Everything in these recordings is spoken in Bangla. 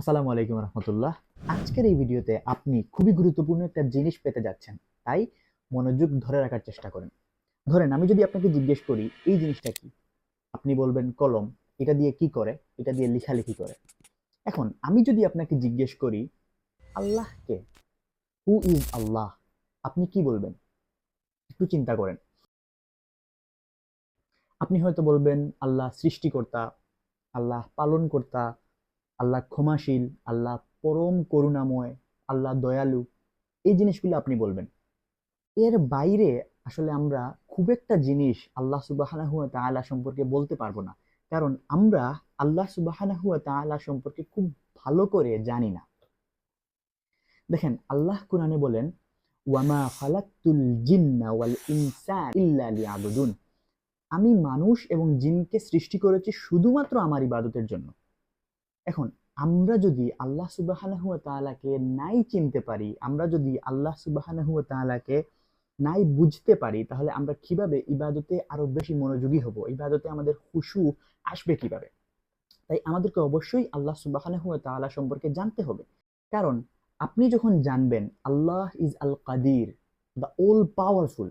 আসসালামু আলাইকুম রহমতুল্লাহ। আজকের এই ভিডিওতে আপনি খুবই গুরুত্বপূর্ণ একটা জিনিস পেতে যাচ্ছেন, তাই মনোযোগ ধরে রাখার চেষ্টা করেন। ধরেন, আমি যদি আপনাকে জিজ্ঞেস করি, এই জিনিসটা কি? আপনি বলবেন কলম, এটা দিয়ে কি করে? এটা দিয়ে লেখালেখি করে। এখন, আমি যদি আপনাকে জিজ্ঞেস করি আল্লাহকে হু ইজ আল্লাহ? আপনি কি বলবেন? একটু চিন্তা করেন। আপনি হয়তো বলবেন, আল্লাহ সৃষ্টিকর্তা, আল্লাহ পালনকর্তা আল্লাহ ক্ষমাশীল, আল্লাহ পরম করুণাময়, আল্লাহ দয়ালু, এই জিনিসগুলো আপনি বলবেন। এর বাইরে আসলে আমরা খুব একটা জিনিস আল্লাহ সুবাহানাহু ওয়া তাআলা সম্পর্কে বলতে পারব না। কারণ আমরা আল্লাহ সুবাহানাহু ওয়া তাআলা সম্পর্কে খুব ভালো করে জানি না। দেখেন, আল্লাহ কোরআনে বলেন, ওয়ামা খালাকতুল জিন্না ওয়াল ইনসান ইল্লা লিয়াবুদুন। আমি মানুষ এবং জিনকে সৃষ্টি করেছি শুধুমাত্র আমার ইবাদতের জন্য। এখন, আমরা যদি আল্লাহ সুবাহানাহু তালাকে নাই চিনতে পারি, আমরা যদি আল্লাহ সুবাহানাহু ওয়া তাআলাকে নাই বুঝতে পারি, তাহলে আমরা কীভাবে ইবাদতে আরও বেশি মনোযোগী হব? ইবাদতে আমাদের খুশু আসবে কীভাবে? তাই আমাদেরকে অবশ্যই আল্লাহ সুবাহানাহু ওয়া তাআলা সম্পর্কে জানতে হবে। কারণ, আপনি যখন জানবেন, Allah is Al Qadir the all powerful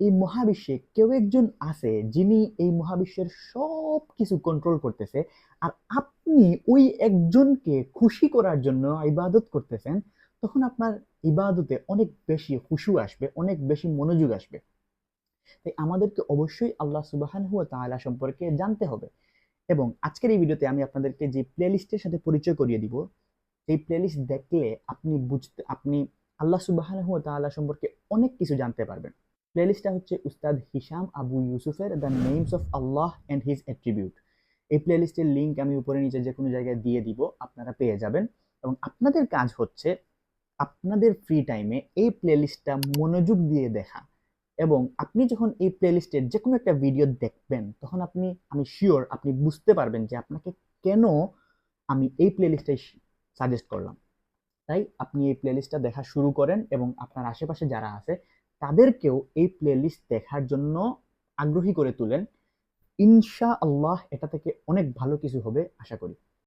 এই মহাবিশ্বে কেউ একজন আছে যিনি এই মহাবিশ্বের সব কিছু কন্ট্রোল করতেছে আর আপনি ওই একজনকে খুশি করার জন্য ইবাদত করতেছেন, তখন আপনার ইবাদতে অনেক বেশি খুশু আসবে, অনেক বেশি মনোযোগ আসবে। তাই আমাদেরকে অবশ্যই আল্লাহ সুবাহানহু ওয়া তাআলা সম্পর্কে জানতে হবে। এবং আজকের এই ভিডিওতে আমি আপনাদেরকে যে প্লেলিস্টের সাথে পরিচয় করিয়ে দিব, এই প্লেলিস্ট দেখলে আপনি বুঝতে, আপনি আল্লাহ সুবাহানহু ওয়া তাআলা সম্পর্কে অনেক কিছু জানতে পারবেন। প্লেলিস্টটা হচ্ছে উস্তাদ হিসাম আবু ইউসুফের the names of Allah and his attribute এই প্লেলিস্টের লিঙ্ক আমি উপরে নিচে যে কোনো জায়গায় দিয়ে দিব, আপনারা পেয়ে যাবেন। এবং আপনাদের কাজ হচ্ছে আপনাদের ফ্রি টাইমে এই প্লেলিস্টটা মনোযোগ দিয়ে দেখা। এবং আপনি যখন এই প্লেলিস্টের যে কোনো একটা ভিডিও দেখবেন, তখন আপনি, আমি শিওর আপনি বুঝতে পারবেন যে আপনাকে কেন আমি এই প্লেলিস্টটাই সাজেস্ট করলাম। তাই আপনি এই প্লেলিস্টটা দেখা শুরু করেন এবং আপনার আশেপাশে যারা আছে তাদেরকেও এই প্লেলিস্ট দেখার জন্য আগ্রহী করে তুলেন ইনশা আল্লাহ এটা থেকে অনেক ভালো কিছু হবে, আশা করি।